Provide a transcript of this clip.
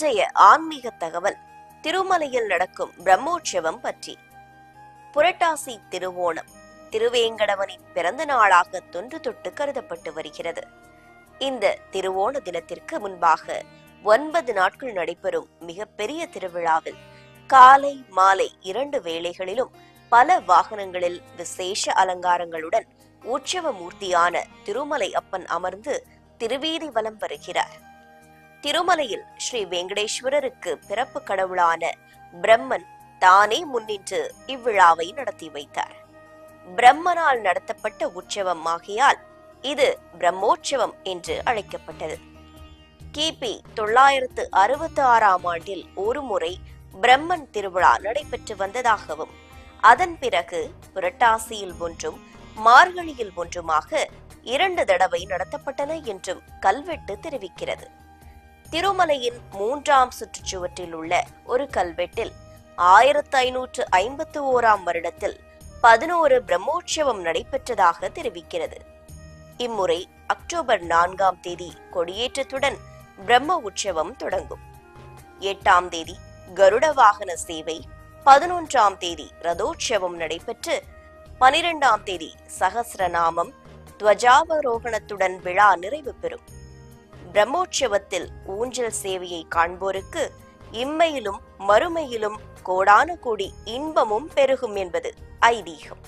இன்றைய ஆன்மீக தகவல். திருமலையில் நடக்கும் பிரம்மோற்சவம் பற்றி. புரட்டாசி திருவோணம் திருவேங்கடவனின் பிறந்த நாளாக தொன்று தொட்டு கருதப்பட்டு வருகிறது. இந்த திருவோண தினத்திற்கு முன்பாக ஒன்பது நாட்கள் நடைபெறும் மிகப்பெரிய திருவிழாவில் காலை மாலை இரண்டு வேளைகளிலும் பல வாகனங்களில் விசேஷ அலங்காரங்களுடன் உற்சவ மூர்த்தியான திருமலை அப்பன் அமர்ந்து திருவீதி வலம் வருகிறார். திருமலையில் ஸ்ரீ வெங்கடேஸ்வரருக்கு பிறப்பு கடவுளான பிரம்மன் தானே முன்னின்று இவ்விழாவை நடத்தி வைத்தார். பிரம்மனால் நடத்தப்பட்ட உற்சவம் ஆகையால் இது பிரம்மோற்சவம் என்று அழைக்கப்பட்டது. கிபி தொள்ளாயிரத்து அறுபத்தி ஆறாம் ஆண்டில் ஒருமுறை பிரம்மன் திருவிழா நடைபெற்று வந்ததாகவும் அதன் பிறகு புரட்டாசியில் ஒன்றும் மார்கழியில் ஒன்றுமாக இரண்டு தடவை நடத்தப்பட்டன என்றும் கல்வெட்டு தெரிவிக்கிறது. திருமலையின் மூன்றாம் சுற்றுச்சுவற்றில் உள்ள ஒரு கல்வெட்டில் ஆயிரத்து ஐநூற்று ஐம்பத்து ஓராம் வருடத்தில் பதினோரு பிரம்மோற்சவம் நடைபெற்றதாக தெரிவிக்கிறது. இம்முறை அக்டோபர் நான்காம் தேதி கொடியேற்றத்துடன் பிரம்ம உற்சவம் தொடங்கும். எட்டாம் தேதி கருட வாகன சேவை பதினொன்றாம் தேதி ரதோற்சவம் நடைபெற்று பனிரெண்டாம் தேதி சகசிரநாமம் துவஜாவரோகணத்துடன் விழா நிறைவு பெறும். பிரம்மோற்சவத்தில் ஊஞ்சல் சேவையை காண்போருக்கு இம்மையிலும் மறுமையிலும் கோடான கோடி இன்பமும் பெருகும் என்பது ஐதீகம்.